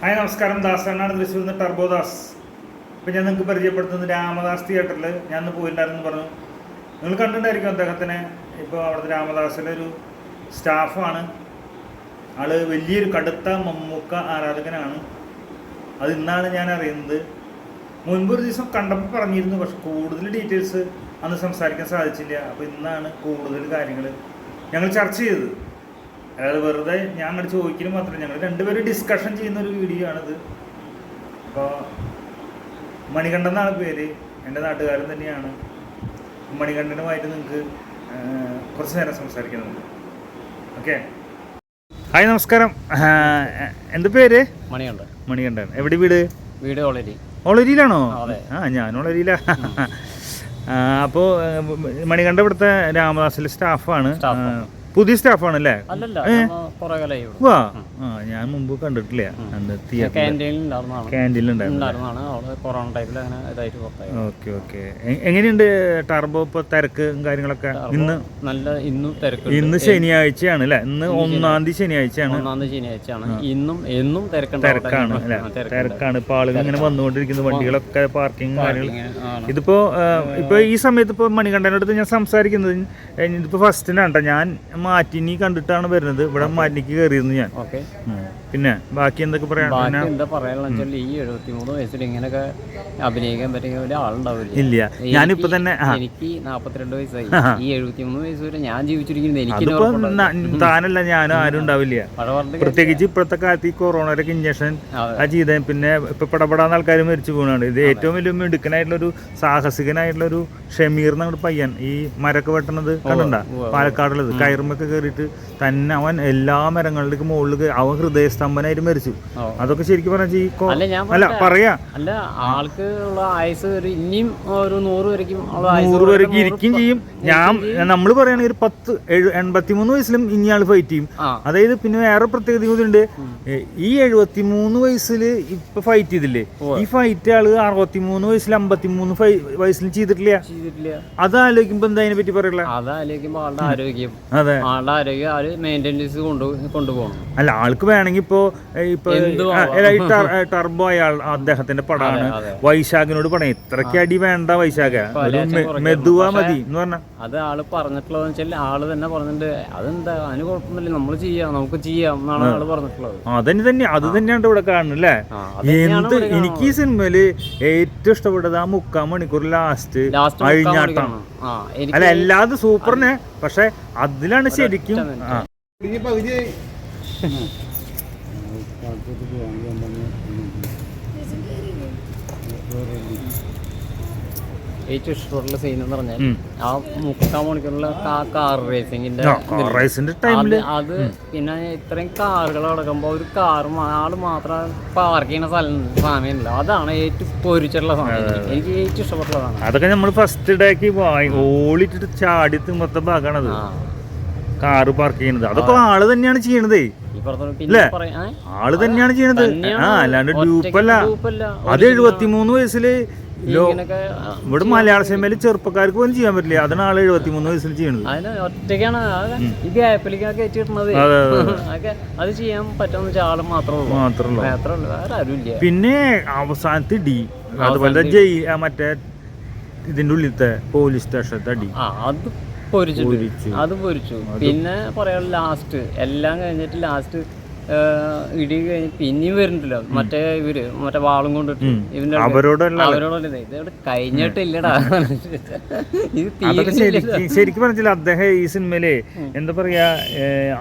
Hi നമസ്കാരം. ദാസ് എന്നാണ് തൃശ്ശൂരിൽ നിന്ന് ടർബോദാസ് ഇപ്പം ഞാൻ നിങ്ങൾക്ക് പരിചയപ്പെടുത്തുന്നത് രാമദാസ് തിയേറ്ററിൽ ഞാൻ ഇന്ന് പോയിട്ടുണ്ടായിരുന്നു പറഞ്ഞു. നിങ്ങൾ കണ്ടിട്ടുണ്ടായിരിക്കും അദ്ദേഹത്തിനെ. ഇപ്പോൾ അവിടുത്തെ രാമദാസിലെ ഒരു സ്റ്റാഫാണ് ആൾ വലിയൊരു കടുത്ത മമ്മൂക്ക ആരാധകനാണ്. അത് ഇന്നാണ് ഞാൻ അറിയുന്നത്. മുൻപൊരു ദിവസം കണ്ടപ്പോൾ പറഞ്ഞിരുന്നു പക്ഷെ കൂടുതൽ ഡീറ്റെയിൽസ് അന്ന് സംസാരിക്കാൻ സാധിച്ചില്ല. അപ്പോൾ ഇന്നാണ് കൂടുതൽ കാര്യങ്ങൾ ഞങ്ങൾ ചർച്ച ചെയ്തത്. അതായത് വെറുതെ ഞാൻ അങ്ങോട്ട് ചോദിക്കലും മാത്രമല്ല ഞങ്ങൾ രണ്ടുപേരും ഡിസ്കഷൻ ചെയ്യുന്ന ഒരു വീഡിയോ ആണിത്. അപ്പോൾ മണികണ്ഠൻ എന്നാണ് പേര്. എന്റെ നാട്ടുകാരൻ തന്നെയാണ്. മണികണ്ഠനുമായിട്ട് നിങ്ങൾക്ക് കുറച്ച് നേരം സംസാരിക്കുന്നുണ്ട് ഓക്കെ? ഹായ് നമസ്കാരം. എന്ത് പേര്? മണികണ്ഠൻ. മണികണ്ഠൻ. എവിടെ വീട്? വീട് ഓളരി. ഒളരിയിലാണോ. ആ ഞാൻ ഒളരിയില അപ്പോൾ മണികണ്ഠ ഇവിടുത്തെ രാമദാസിലെ സ്റ്റാഫാണ്. സ്റ്റാഫ്. പുതിയ സ്റ്റാഫാണ് അല്ലേ വാ. ആ ഞാൻ മുമ്പ് കണ്ടിട്ടില്ല. Okay okay. എങ്ങനെയുണ്ട് ടർബോ ഇപ്പൊ തിരക്ക് കാര്യങ്ങളൊക്കെ? ഇന്ന് നല്ല ഇന്നും തിരക്ക് ഇന്ന് ശനിയാഴ്ചയാണ് അല്ലെ? ഇന്ന് ഒന്നാം തീയതി ശനിയാഴ്ചയാണ്. ഒന്നാം തീയതി ശനിയാഴ്ചയാണ്. ഇന്നും എന്നും തിരക്കാണ് അല്ലേ? തിരക്കാണ്. ഇപ്പൊ ആളുകൾ ഇങ്ങനെ വന്നുകൊണ്ടിരിക്കുന്നു. വണ്ടികളൊക്കെ പാർക്കിംഗ് കാര്യങ്ങൾ ഇതിപ്പോ ഇപ്പൊ ഈ സമയത്ത് ഇപ്പൊ മണികണ്ഠനോട് ഞാൻ സംസാരിക്കുന്നത് ഇതിപ്പോ ഫസ്റ്റിനാണ് ഞാൻ മാറ്റിനി കണ്ടിട്ടാണ് വരുന്നത്. ഇവിടെ മാറ്റിനിക്ക് കയറിയിരുന്നു ഞാൻ. ഓക്കെ. പിന്നെ ബാക്കി എന്തൊക്കെ പറയാം ബാക്കി എന്താ പറയാനുള്ള ഈ എഴുപത്തിമൂന്ന് വയസ്സിൽ ഇങ്ങനെയൊക്കെ അഭിനയിക്കാൻ പറ്റുന്ന ഒരാളുണ്ടാവില്ല. ഇല്ല. ഞാനിപ്പോ തന്നെ എനിക്ക് നാപ്പത്തിരണ്ട് വയസ്സായി. ഈ എഴുപത്തിമൂന്ന് വയസ്സ് വരെ ഞാൻ ജീവിച്ചിരിക്കുന്നത് എനിക്ക് താനല്ല ഞാനും ആരും ഉണ്ടാവില്ല. പ്രത്യേകിച്ച് ഇപ്പോഴത്തെ കാലത്ത് ഈ കൊറോണയുടെ ഇഞ്ചക്ഷൻ ആ ചെയ്ത. പിന്നെ ഇപ്പൊ പടപടാന്ന് ആൾക്കാർ മരിച്ചു പോകുന്നുണ്ട് ഇത് ഏറ്റവും വലിയ മിടുക്കനായിട്ടുള്ള ഒരു സാഹസികനായിട്ടുള്ള ഒരു ഷമീർ എന്നങ്ങോട്ട് പയ്യൻ ഈ മരക്ക് വെട്ടണത് കണ്ടണ്ട? പാലക്കാടുള്ളത്. കയറുമ്പൊക്കെ കയറിയിട്ട് തന്നെ അവൻ എല്ലാ മരങ്ങളിലേക്ക് മുകളിൽ അവൻ ഹൃദയസ്തംഭനായിട്ട് മരിച്ചു. അതൊക്കെ ശരിക്കും പറഞ്ഞാൽ ഈ അല്ല ഞാൻ പറയാ. അല്ല ആൾക്ക് ഉള്ള ആയുസ് ഒരു ഇനിയും ഒരു നൂറ് വരയ്ക്കും നൂറ് വരയ്ക്കും ഇരിക്കും ചെയ്യും. ഞാൻ നമ്മൾ പറയുകയാണെങ്കിൽ ഒരു പത്ത് എൺപത്തിമൂന്ന് വയസ്സിലും ഇനി ആൾ ഫൈറ്റ് ചെയ്യും. അതായത് പിന്നെ വേറെ പ്രത്യേകത ഏ, ഈ എഴുപത്തിമൂന്ന് വയസ്സിൽ ഇപ്പൊ ഫൈറ്റ് ചെയ്തില്ലേ? ഈ ഫൈറ്റ് ആൾ അറുപത്തിമൂന്ന് വയസ്സിൽ അമ്പത്തിമൂന്ന് വയസ്സിൽ ചെയ്തിട്ടില്ല. ചെയ്തിട്ടില്ല. അത് ആലോചിക്കുമ്പോ എന്താ അതിനെ പറ്റി പറയുള്ള അതെ. ആളുടെ ആരോഗ്യം ആര് മെയിന്റെനൻസ് കൊണ്ടു കൊണ്ടുപോകണം. അല്ല ആൾക്ക് വേണമെങ്കിൽ ഇപ്പോ ഇപ്പൊ ടർബോ അയാൾ അദ്ദേഹത്തിന്റെ പടമാണ്. വൈശാഖിനോട് പടം ഇത്രയ്ക്ക് അടി വേണ്ട വൈശാഖ. മെതുവാ മതി എന്ന് പറഞ്ഞ. അത് ആൾ പറഞ്ഞിട്ടുള്ളതെന്ന് വെച്ചാൽ ആൾ തന്നെ പറഞ്ഞിട്ടുണ്ട് അതെന്താ അതിന് കുഴപ്പമൊന്നുമില്ല നമ്മൾ ചെയ്യാം നമുക്ക് ചെയ്യാം എന്നാണ് ആൾ പറഞ്ഞിട്ടുള്ളത് അതന്നെ തന്നെ അത് തന്നെയാണ് ഇവിടെ തന്നെയാണ് എന്ത് എനിക്ക് ഈ സിനിമയിൽ ഏറ്റവും ഇഷ്ടപ്പെട്ടത് ആ മുക്കാൽ മണിക്കൂർ ലാസ്റ്റ് അഴിഞ്ഞാട്ടം ആ അല്ല എനിക്ക് എല്ലാതും സൂപ്പറിനെ പക്ഷെ അതിലാണ് ശരിക്കും ആ ഏറ്റവും ഇഷ്ടമുള്ള സീൻ എന്ന് പറഞ്ഞാൽ ആ മുക്കാൽ മണിക്കൂറുള്ള കാർ റേസിംഗിന്റെ ആ, ടൈമിൽ അത് പിന്നെ ഇത്രയും കാറുകൾ കിടക്കുമ്പോൾ ഒരു കാർ ആൾ മാത്രം പാർക്ക് ചെയ്യുന്ന സ്ഥലം സമയമില്ല. അതാണ് ഏറ്റവും പൊരിച്ചിട്ടുള്ള സമയം. എനിക്ക് ഏറ്റവും ഇഷ്ടപ്പെട്ടുള്ളതാണ്. അതൊക്കെ നമ്മൾ ഫസ്റ്റ് ഡേക്ക് ഓളിട്ടിട്ട് ചാടി മൊത്തം ഭാഗമാണത് കാർ കാറ് പാർക്ക് ചെയ്യുന്നത്. അതൊക്കെ ആൾ തന്നെയാണ് ചെയ്യണതേ. ആൾ തന്നെയാണ് ചെയ്യണത്. ആ അല്ലാണ്ട് ഡ്യൂപ്പല്ല. അത് എഴുപത്തിമൂന്ന് വയസ്സിൽ ഇവിടെ മലയാള സിനിമയിൽ ചെറുപ്പക്കാർക്ക് പോലും ചെയ്യാൻ പറ്റില്ല. അതാണ് ആൾ എഴുപത്തിമൂന്ന് വയസ്സിൽ ചെയ്യണത് അതിന് ഒറ്റയ്ക്കാണ്. ഈ ഗ്യാപ്പിലേക്കൊക്കെ കയറ്റി അതെ, ചെയ്യാൻ പറ്റുന്ന വെച്ചാൽ ആൾ മാത്രമേ പിന്നെ അവസാനത്തെ ഡി. അതുപോലെ ജയ് മറ്റേ ഇതിന്റെ ഉള്ളിലത്തെ പോലീസ് സ്റ്റേഷനത്തെ അടി ആ അത് പൊരിച്ചു. അത് പൊരിച്ചു. പിന്നെ പറയാനുള്ള ലാസ്റ്റ് എല്ലാം കഴിഞ്ഞിട്ട് ലാസ്റ്റ് ഇടി കഴിഞ്ഞ് പിന്നെയും വരുന്നുണ്ടല്ലോ. മറ്റേ ഇവർ മറ്റേ വാളും കൊണ്ടിട്ട് ഇവന്റെ അവരോടല്ല കഴിഞ്ഞിട്ടില്ലടാ ഇത്. ശരിക്കും പറഞ്ഞില്ല അദ്ദേഹം ഈ സിനിമയിൽ എന്താ പറയാ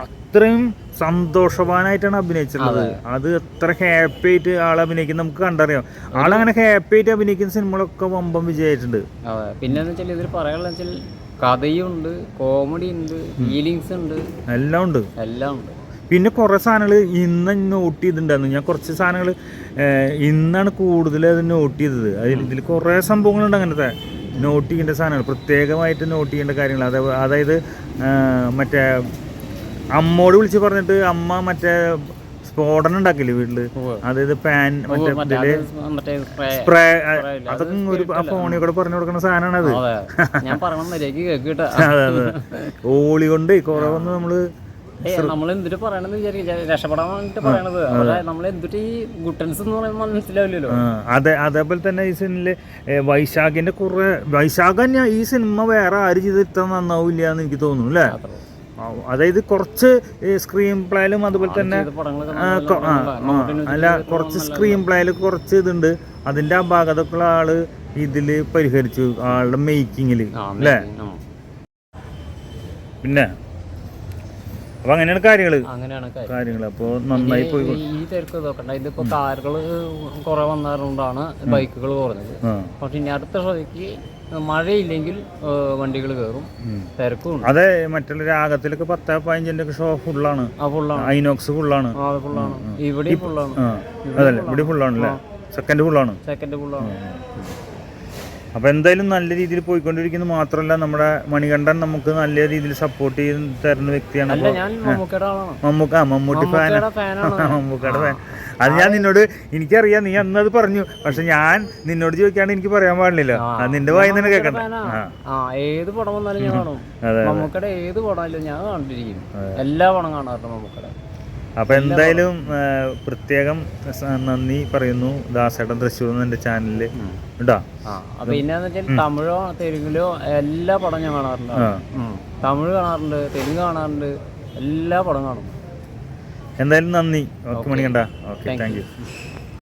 അത്രയും സന്തോഷവാനായിട്ടാണ് അഭിനയിച്ചിട്ടുള്ളത്. അത്. എത്ര ഹാപ്പി ആയിട്ട് ആൾ അഭിനയിക്കുന്ന നമുക്ക് കണ്ടറിയാം. ആളങ്ങനെ ഹാപ്പി ആയിട്ട് അഭിനയിക്കുന്ന സിനിമകളൊക്കെ വമ്പം വിജയിച്ചിട്ടുണ്ട്. പിന്നെ വെച്ചാൽ ഇതിൽ പറയാനുള്ള വെച്ചാൽ കഥയും ഉണ്ട് കോമഡി ഉണ്ട് ഫീലിങ്സ് ഉണ്ട്. എല്ലാം ഉണ്ട്. എല്ലാം ഉണ്ട്. പിന്നെ കുറേ സാധനങ്ങൾ ഇന്ന് നോട്ട് ചെയ്തിട്ടുണ്ടായിരുന്നു. ഞാൻ കുറച്ച് സാധനങ്ങൾ ഇന്നാണ് കൂടുതൽ അത് നോട്ട് ചെയ്തത്. അതിൽ ഇതിൽ കുറേ സംഭവങ്ങളുണ്ട് അങ്ങനത്തെ നോട്ട് ചെയ്യേണ്ട സാധനങ്ങൾ. പ്രത്യേകമായിട്ട് നോട്ട് ചെയ്യേണ്ട കാര്യങ്ങൾ. അതായത് അതായത് മറ്റേ അമ്മോട് വിളിച്ച് പറഞ്ഞിട്ട് അമ്മ മറ്റേ സ്ഫോടനം ഉണ്ടാക്കില്ലേ വീട്ടിൽ? അതായത് പാൻ മറ്റേ സ്പ്രേ. അതൊക്കെ ഒരു ഫോണിൽ കൂടെ പറഞ്ഞു കൊടുക്കുന്ന സാധനമാണ് അത്. അതെ ഞാൻ പറയണം മര്യാദയ്ക്ക് കേക്ക് കേട്ടാ. അതെ അതെ. ഓളി കൊണ്ട് കുറവൊന്നും വന്ന് നമ്മൾ നമ്മൾ എന്തിട്ട് പറയണെന്ന് വിചാരിക്കും രക്ഷപ്പെടാൻ വേണ്ടിട്ട് പറയണത്. നമ്മൾ എന്തിട്ട് ഈ ഗുട്ടൻസ് എന്ന് പറയുമ്പോൾ മനസ്സിലാവില്ലല്ലോ. അതെ അതേപോലെ തന്നെ ഈ സിനിമയിൽ വൈശാഖിന്റെ കുറെ വൈശാഖ് തന്നെ ഈ സിനിമ വേറെ ആര് ചെയ്ത് ഇത്ര നന്നാവില്ല എന്ന് എനിക്ക് തോന്നുന്നു അല്ലേ? അതായത് കുറച്ച് സ്ക്രീൻ പ്ലേയിലും അതുപോലെ തന്നെ അല്ല കുറച്ച് സ്ക്രീൻ പ്ലേയിൽ കുറച്ച് ഇതുണ്ട്. അതിന്റെ അപാകതക്കുള്ള ആൾ ഇതിൽ പരിഹരിച്ചു ആളുടെ മേക്കിങ്ങിൽ അല്ലേ. പിന്നെ? അപ്പൊ അങ്ങനെയാണ് കാര്യങ്ങൾ. അങ്ങനെയാണ് കാര്യം. കാര്യങ്ങൾ അപ്പോൾ നന്നായി പോയി. ഈ- തിരക്ക് നോക്കണ്ട. ഇതിപ്പോ കാറുകൾ കുറെ വന്നതുകൊണ്ടാണ് ബൈക്കുകൾ കുറഞ്ഞത്. പക്ഷെ ഇനി അടുത്ത ശ്രദ്ധയ്ക്ക് മഴയില്ലെങ്കിൽ വണ്ടികൾ കയറും. തിരക്കും അതെ മറ്റുള്ള രാഗത്തിലൊക്കെ പത്ത് പതിനഞ്ചിന്റെ ഒക്കെ ഷോ ഫുള്ളാണ്. ഐനോക്സ് ഫുള്ളാണ്. ഫുള്ളാണ്. ഇവിടെ ഫുള്ളാണ്. അതല്ലേ. ഇവിടെ ഫുള്ളാണ് അല്ലേ സെക്കൻഡ് ഫുള്ളാണ്. സെക്കൻഡ് ഫുള്ളാണ്. അപ്പൊ എന്തായാലും നല്ല രീതിയിൽ പോയിക്കൊണ്ടിരിക്കുന്നത് മാത്രമല്ല നമ്മുടെ മണികണ്ഠൻ നമുക്ക് നല്ല രീതിയിൽ സപ്പോർട്ട് ചെയ്ത് തരുന്ന വ്യക്തിയാണ്. മമ്മൂക്ക മമ്മൂട്ടി ഫാൻ മമ്മൂക്കയുടെ ഫാൻ അത് ഞാൻ നിന്നോട് എനിക്കറിയാം നീ അന്നത് പറഞ്ഞു. പക്ഷെ ഞാൻ നിന്നോട് ചോദിക്കാണ്ട് എനിക്ക് പറയാൻ പാടില്ല അത് നിന്റെ വായി തന്നെ കേൾക്കണം. ഏത് പടം വന്നാലും ഞാൻ കാണും. മമ്മൂക്കയുടെ ഏത് പടം ഞാൻ കണ്ടിരിക്കും. എല്ലാ പടം കാണാറുണ്ട് മമ്മൂക്കയുടെ. അപ്പൊ എന്തായാലും പ്രത്യേകം നന്ദി പറയുന്നു. ദാസേട്ടൻ തൃശ്ശൂർ എന്റെ ചാനലിൽ. ഉണ്ടോ? പിന്നെ തമിഴോ തെലുങ്കിലോ എല്ലാ പടം ഞാൻ കാണാറുണ്ട്. തമിഴ് കാണാറുണ്ട് തെലുങ്ക് കാണാറുണ്ട് എല്ലാ പടം കാണും. എന്തായാലും നന്ദി. Okay Manikanta okay Thank thank you